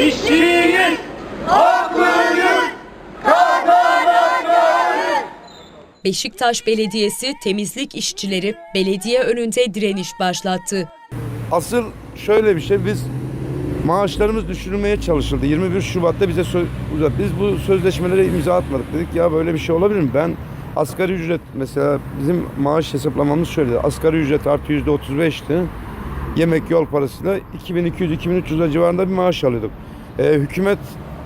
İşçinin hakkıdır. Beşiktaş Belediyesi temizlik işçileri belediye önünde direniş başlattı. Asıl şöyle bir şey biz maaşlarımız düşürülmeye çalışıldı. 21 Şubat'ta bize söz, uzat. Biz bu sözleşmelere imza atmadık. Dedik ya böyle bir şey olabilir mi? Ben asgari ücret mesela bizim maaş hesaplamamız şöyle. Asgari ücret artı yüzde 35'ti. Yemek yol parasıyla 2200-2300 lira civarında bir maaş alıyorduk. Ee, hükümet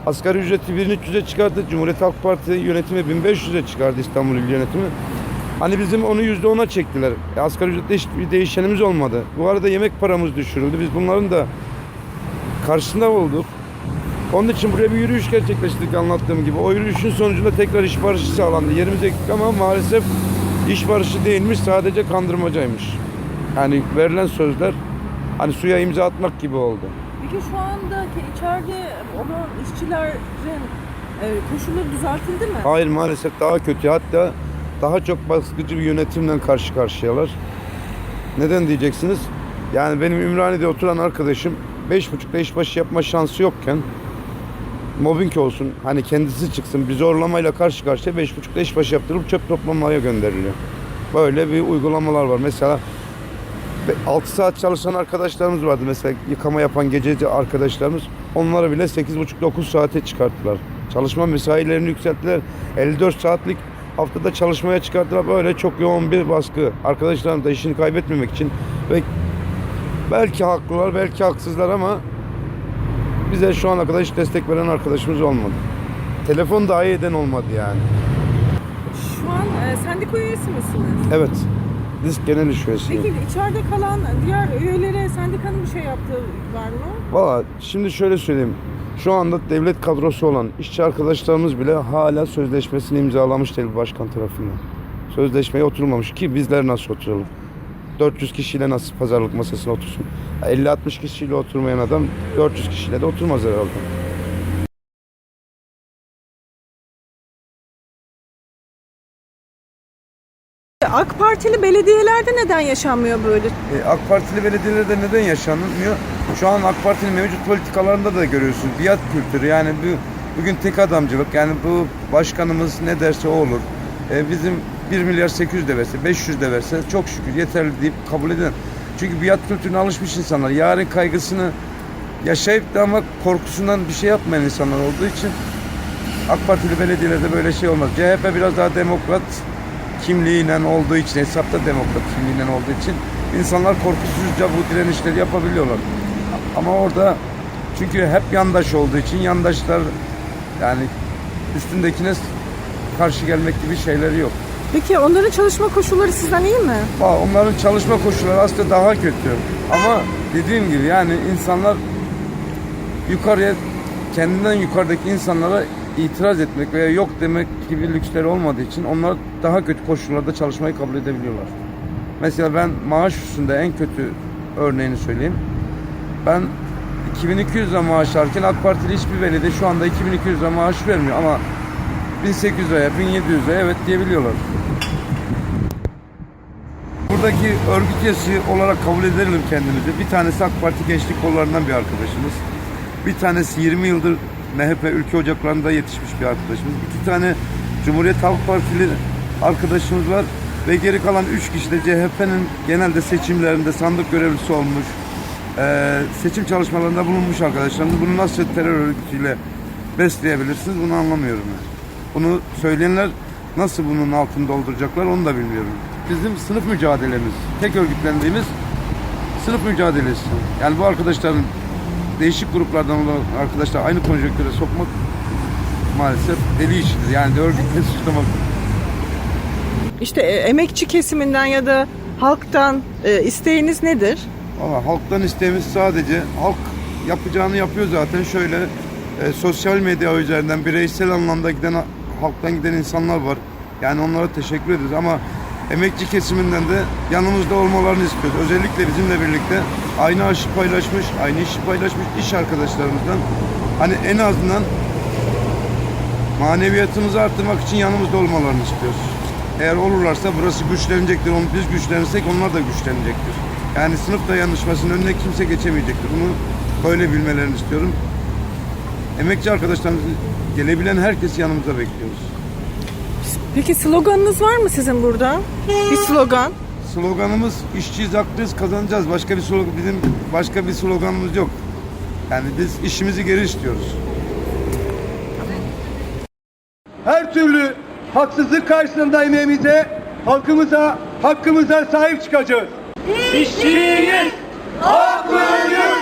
asgari ücreti 1300'e çıkardı. Cumhuriyet Halk Partisi yönetimi 1500'e çıkardı İstanbul İl Yönetimi. Hani bizim onu yüzde ona çektiler. E, asgari ücrette hiçbir değişenimiz olmadı. Bu arada yemek paramız düşürüldü. Biz bunların da karşısında olduk. Onun için buraya bir yürüyüş gerçekleştirdik anlattığım gibi. O yürüyüşün sonucunda tekrar iş barışı sağlandı. Yerimize gittik ama maalesef iş barışı değilmiş sadece kandırmacaymış. Yani verilen sözler hani suya imza atmak gibi oldu. Peki şu andaki içeride olan işçilerin e, koşulları düzeltildi mi? Hayır maalesef daha kötü. Hatta daha çok baskıcı bir yönetimle karşı karşıyalar. Neden diyeceksiniz? Yani benim Ümraniye'de oturan arkadaşım 5.30'da işbaşı yapma şansı yokken mobbing olsun hani kendisi çıksın bir zorlamayla karşı karşıya 5.30'da işbaşı yaptırılıp çöp toplamaya gönderiliyor. Böyle bir uygulamalar var. Mesela 6 saat çalışan arkadaşlarımız vardı mesela yıkama yapan gececi arkadaşlarımız. Onları bile 8.30-9 saate çıkarttılar. Çalışma mesailerini yükselttiler. 54 saatlik haftada çalışmaya çıkarttılar. Böyle çok yoğun bir baskı. Arkadaşlarım da işini kaybetmemek için ve belki haklılar belki haksızlar ama bize şu ana kadar hiç destek veren arkadaşımız olmadı. Telefon dahi eden olmadı yani. Şu an e, sendika üyesi misiniz? Evet. Disk genel iş üyesiyim. Peki içeride kalan diğer üyelere sendikanın bir şey yaptığı var mı? Valla şimdi şöyle söyleyeyim. Şu anda devlet kadrosu olan işçi arkadaşlarımız bile hala sözleşmesini imzalamış değil başkan tarafından. Sözleşmeye oturmamış ki bizler nasıl oturalım? 400 kişiyle nasıl pazarlık masasına otursun? 50-60 kişiyle oturmayan adam 400 kişiyle de oturmaz herhalde. AK Partili belediyelerde neden yaşanmıyor böyle? E, AK Partili belediyelerde neden yaşanmıyor? Şu an AK Parti'nin mevcut politikalarında da görüyorsunuz. Biat kültürü yani bu bugün tek adamcılık yani bu başkanımız ne derse o olur. E, bizim 1 milyar 800 de verse 500 de verse çok şükür yeterli deyip kabul eden. Çünkü biat kültürüne alışmış insanlar. Yarın kaygısını yaşayıp da ama korkusundan bir şey yapmayan insanlar olduğu için AK Partili belediyelerde böyle şey olmaz. CHP biraz daha demokrat kimliğiyle olduğu için, hesapta demokrat kimliğiyle olduğu için insanlar korkusuzca bu direnişleri yapabiliyorlar. Ama orada çünkü hep yandaş olduğu için yandaşlar yani üstündekine karşı gelmek gibi şeyleri yok. Peki onların çalışma koşulları sizden iyi mi? Aa, Onların çalışma koşulları aslında daha kötü. Ama dediğim gibi yani insanlar yukarıya kendinden yukarıdaki insanlara itiraz etmek veya yok demek gibi lüksleri olmadığı için onlar daha kötü koşullarda çalışmayı kabul edebiliyorlar. Mesela ben maaş üstünde en kötü örneğini söyleyeyim. Ben 2200 lira maaş alırken AK Partili hiçbir belediye şu anda 2200 lira maaş vermiyor ama 1800 liraya, 1700 liraya evet diyebiliyorlar. Buradaki örgüt üyesi olarak kabul edelim kendimizi. Bir tanesi AK Parti gençlik kollarından bir arkadaşımız. Bir tanesi 20 yıldır MHP ülke ocaklarında yetişmiş bir arkadaşımız. İki tane Cumhuriyet Halk Partili arkadaşımız var. Ve geri kalan üç kişi de CHP'nin genelde seçimlerinde sandık görevlisi olmuş. eee, seçim çalışmalarında bulunmuş arkadaşlarımız. Bunu nasıl terör örgütüyle besleyebilirsiniz bunu anlamıyorum. Yani. Bunu söyleyenler nasıl bunun altını dolduracaklar onu da bilmiyorum. Bizim sınıf mücadelemiz, tek örgütlendiğimiz sınıf mücadelesi. Yani bu arkadaşların değişik gruplardan olan arkadaşlar aynı konjonktüre sokmak maalesef deli işidir. Yani de örgütle suçlamak. İşte e, emekçi kesiminden ya da halktan e, isteğiniz nedir? Ama halktan isteğimiz sadece halk yapacağını yapıyor zaten. Şöyle e, sosyal medya üzerinden bireysel anlamda giden halktan giden insanlar var. Yani onlara teşekkür ederiz ama emekçi kesiminden de yanımızda olmalarını istiyoruz. Özellikle bizimle birlikte aynı aşı paylaşmış, aynı işi paylaşmış iş arkadaşlarımızdan hani en azından maneviyatımızı arttırmak için yanımızda olmalarını istiyoruz. Eğer olurlarsa burası güçlenecektir. Onu biz güçlenirsek onlar da güçlenecektir. Yani sınıf dayanışmasının önüne kimse geçemeyecektir. Bunu böyle bilmelerini istiyorum. Emekçi arkadaşlarımızı gelebilen herkesi yanımıza bekliyoruz. Peki sloganınız var mı sizin burada? Bir slogan. Sloganımız işçiyiz, haklıyız, kazanacağız. Başka bir slogan, bizim başka bir sloganımız yok. Yani biz işimizi geri istiyoruz. Her türlü haksızlık karşısında emeğimize, halkımıza, hakkımıza sahip çıkacağız. İşçiyiz, haklıyız,